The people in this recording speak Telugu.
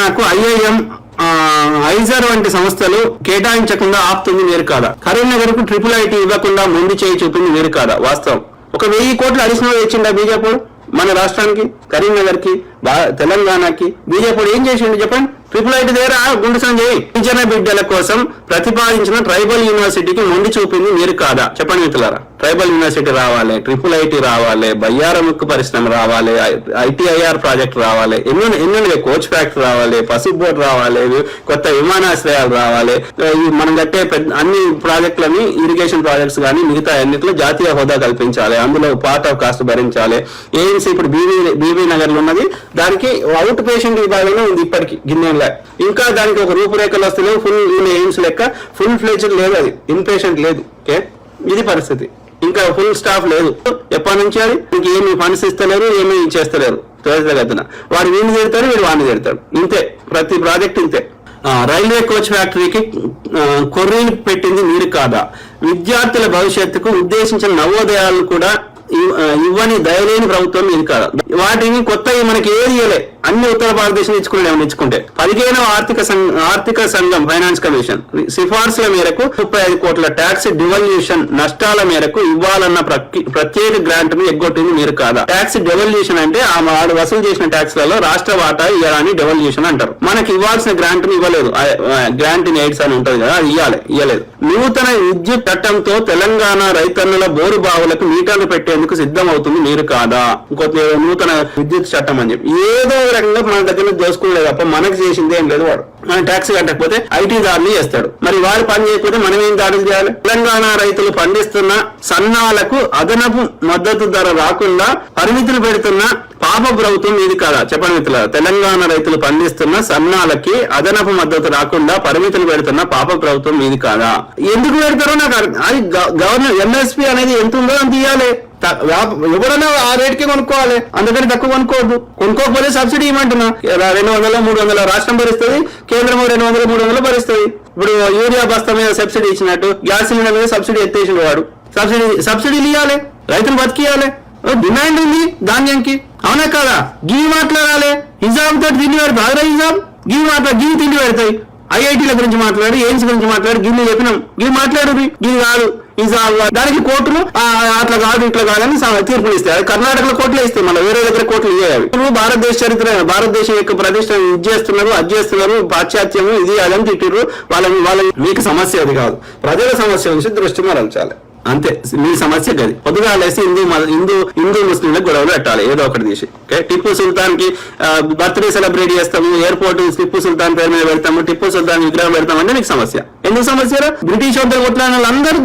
నాకు ఐఐఎం ఐజర్ వంటి సంస్థలు కేటాయించకుండా ఆపుతుంది మీరు కాదా కరీంనగర్కు ట్రిపుల్ ఐటీ ఇవ్వకుండా ముందు చేయి చూపింది మీరు కాదా వాస్తవం. ఒక వెయ్యి కోట్లు అడిషనల్ ఇచ్చిండా బీజేపీ? మన రాష్ట్రానికి కరీంనగర్కి తెలంగాణకి. బీజేపీ ఏం చేసిండు చెప్పండి? ట్రిపుల్ ఐటీ దగ్గర గుండు సంజయ్ గిరిజన బిడ్డల కోసం ప్రతిపాదించిన ట్రైబల్ యూనివర్సిటీకి మొండి చూపింది మీరు కాదా? చెప్పండి మిత్రులారా. ట్రైబల్ యూనివర్సిటీ రావాలి ట్రిపుల్ ఐటీ రావాలి బయ్యారముక్కు పరిశ్రమ రావాలి ఐటీఐఆర్ ప్రాజెక్ట్ రావాలి ఎన్నో ఎన్నో కోచ్ ఫ్యాక్టరీ రావాలి పసుపు బోర్డు రావాలి కొత్త విమానాశ్రయాలు రావాలి. మనం కట్టే పెద్ద అన్ని ప్రాజెక్టులని ఇరిగేషన్ ప్రాజెక్ట్స్ కానీ మిగతా అన్నింటిలో జాతీయ హోదా కల్పించాలి. అందులో పార్ట్ ఆఫ్ కాస్ట్ భరించాలి. ఏఎన్సీ ఇప్పుడు బీబీ బీబీ నగర్లో ఉన్నది. దానికి అవుట్ పేషెంట్ విభాగంలో ఉంది ఇప్పటికి. గిన్నె ఇంకా దానికి ఒక రూపురేఖలు వస్తలేవు ఫుల్ ఎయిమ్స్ లెక్క ఫుల్ ఫ్లెజ్డ్ లేదు అది. ఇన్పేషెంట్ లేదు. ఓకే ఇది పరిస్థితి. ఇంకా ఫుల్ స్టాఫ్ లేదు. ఎప్పటి నుంచి అది? ఇంక ఏమి ఫండ్స్ ఇస్తలేరు ఏమి చేస్తలేరు. త్వరితగతిన వాడు వీడిని తిడతారు వీడు వాడిని తిడతాడు ఇంతే. ప్రతి ప్రాజెక్ట్ ఇంతే. రైల్వే కోచ్ ఫ్యాక్టరీకి ఆ, కొర్రీలు పెట్టింది మీరు కాదా? విద్యార్థుల భవిష్యత్తుకు ఉద్దేశించిన నవోదయాలను కూడా ఇవ్వని దయలేని ప్రభుత్వం ఇది కాదా? వాటిని కొత్తవి మనకి ఏది ఇవ్వలే అన్ని ఉత్తర భారతదేశం ఇచ్చుకునే ఇచ్చుకుంటే పదిహేనవ ఆర్థిక సంఘం ఆర్థిక సంఘం ఫైనాన్స్ కమిషన్. సిఫార్సుల మేరకు ముప్పై ఐదు కోట్ల ట్యాక్స్ డివల్యూషన్ నష్టాల మేరకు ఇవ్వాలన్న ప్రత్యేక గ్రాంట్ను ఎగ్గొట్టింది మీరు కాదా? ట్యాక్స్ డెవల్యూషన్ అంటే ఆ వాడు వసూలు చేసిన ట్యాక్స్లలో రాష్ట్ర వాటా ఇవ్వాలని డెవల్యూషన్ అంటారు. మనకి ఇవ్వాల్సిన గ్రాంట్ను ఇవ్వలేదు గ్రాంట్ ఇన్ ఎయిడ్స్ అని ఉంటది కదా అది ఇవ్వాలి ఇవ్వలేదు నూతన విద్యుత్ చట్టంతో తెలంగాణ రైతన్నుల బోరు బావులకు మీటర్లు పెట్టేందుకు సిద్ధం అవుతుంది మీరు కాదా? ఇంకొక నూతన విద్యుత్ చట్టం అని చెప్పి. ఏదో రకంగా మన దగ్గర దోసుకోలేదు తప్ప మనకు చేసింది ఏం లేదు వాడు. మన ట్యాక్స్ కట్టకపోతే ఐటీ దాడులు చేస్తాడు. మరి వారు పని చేయకపోతే మనం ఏం దాడులు చేయాలి? తెలంగాణ రైతులు పండిస్తున్న సన్నాలకు అదనపు మద్దతు ధర రాకుండా పరిమితులు పెడుతున్న పాప ప్రభుత్వం ఇది కాదా? చెప్పండి మిత్రుల తెలంగాణ రైతులు పండిస్తున్న సన్నాలకి అదనపు మద్దతు రాకుండా పరిమితులు పెడుతున్న పాప ప్రభుత్వం ఇది కాదా? ఎందుకు పెడతారో నాకు అది గవర్నర్ ఎంఎస్పీ అనేది ఎంత ఉందో అంత ఇవ్వాలి ఎవరైనా ఆ రేట్కి కొనుక్కోవాలి. అందుకని తక్కువ కొనుక్కోవద్దు. కొనుక్కోకపోతే సబ్సిడీ ఇవ్వమంటున్నా. రెండు వందల మూడు వందల రాష్ట్రం భరిస్తుంది కేంద్రం రెండు వందల మూడు వందలు భరిస్తుంది. ఇప్పుడు యూరియా బస్తా మీద సబ్సిడీ ఇచ్చినట్టు గ్యాస్ సిలిండర్ మీద సబ్సిడీ ఎత్తేసిన వాడు. సబ్సిడీ సబ్సిడీలు ఇవ్వాలి రైతులు బతికియాలి డిమాండ్ ఉంది ధాన్యంకి. అవునా కదా? గీ మాట్లాడాలి. హిజాబ్ తోటి తిండి పెడతా. అదే హిజాబ్? గీ మాట్లా గీ తిండి పెడతాయి. ఐఐటీల గురించి మాట్లాడి ఎయిమ్స్ గురించి మాట్లాడి గిన్ని చెప్పినాం. గీ మాట్లాడు గీ కాదు. దానికి కోర్టులు అట్లా కాదు ఇట్లా కాదని తీర్పులు ఇస్తాయి. కర్ణాటకలో కోర్టులు ఇస్తాయి. మన వేరే దగ్గర కోర్టులు ఇవ్వాలి ఇప్పుడు భారతదేశ చరిత్ర భారతదేశం యొక్క ప్రతిష్ట ఇది చేస్తున్నారు అది చేస్తున్నారు పాశ్చాత్యము ఇది అదని తిట్టిర్రు. వాళ్ళని వాళ్ళ మీకు సమస్య అది కాదు. ప్రజల సమస్య నుంచి దృష్టి మరల్చాలి. అంతే. మీ సమస్య గది. పొద్దుగా లేసి హిందూ మత- హిందూ హిందూ ముస్లింల గొడవలు పెట్టాలి ఏదో ఒకటి తీసి. ఓకే? టిప్పు సుల్తాన్కి బర్త్డే సెలబ్రేట్ చేస్తాము ఎయిర్పోర్ట్ టిప్పు సుల్తాన్ పేరు మీద పెడతాము టిప్పు సుల్తాన్ విగ్రహం పెడతాం అంటే సమస్య. ఎందుకు సమస్య బ్రిటిష్ వద్ద కొట్టిన వాళ్ళందరూ